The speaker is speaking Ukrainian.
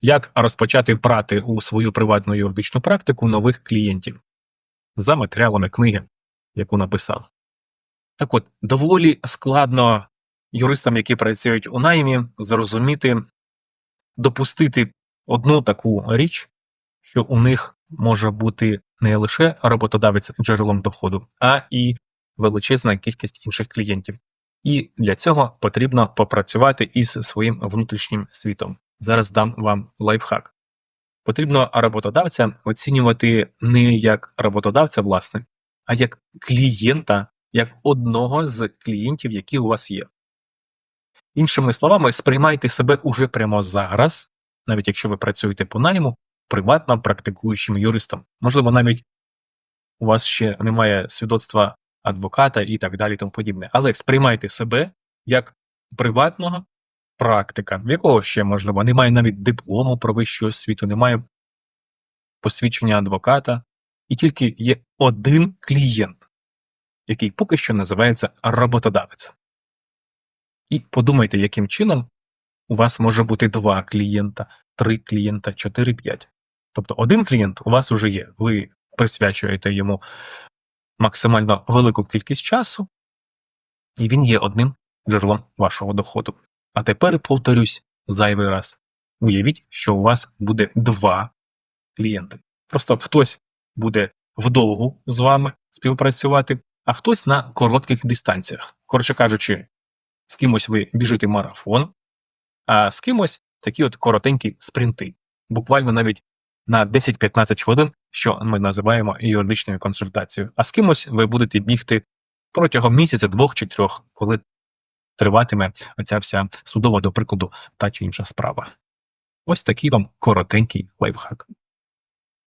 Як розпочати брати у свою приватну юридичну практику нових клієнтів за матеріалами книги, яку написав. Так от, доволі складно юристам, які працюють у наймі, зрозуміти, допустити одну таку річ, що у них може бути не лише роботодавець джерелом доходу, а і величезна кількість інших клієнтів. І для цього потрібно попрацювати із своїм внутрішнім світом. Зараз дам вам лайфхак. Потрібно роботодавця оцінювати не як роботодавця, власне, а як клієнта, як одного з клієнтів, які у вас є. Іншими словами, сприймайте себе уже прямо зараз, навіть якщо ви працюєте по найму, приватно практикуючим юристом. Можливо, навіть у вас ще немає свідоцтва адвоката і так далі, тому подібне. Але сприймайте себе як приватного практика, в якого ще, можливо, немає навіть диплому про вищу освіту, немає посвідчення адвоката, і тільки є один клієнт, який поки що називається роботодавець. І подумайте, яким чином у вас може бути два клієнта, три клієнта, чотири, п'ять. Тобто один клієнт у вас уже є. Ви присвячуєте йому максимально велику кількість часу, і він є одним джерелом вашого доходу. А тепер повторюсь зайвий раз. Уявіть, що у вас буде два клієнти. Просто хтось буде вдовгу з вами співпрацювати, а хтось на коротких дистанціях. Коротше кажучи, з кимось ви біжите марафон, а з кимось такі от коротенькі спринти, буквально навіть на 10-15 хвилин, що ми називаємо юридичною консультацією. А з кимось ви будете бігти протягом місяця, двох чи трьох, коли триватиме оця вся судова, до прикладу, та чи інша справа. Ось такий вам коротенький лайфхак.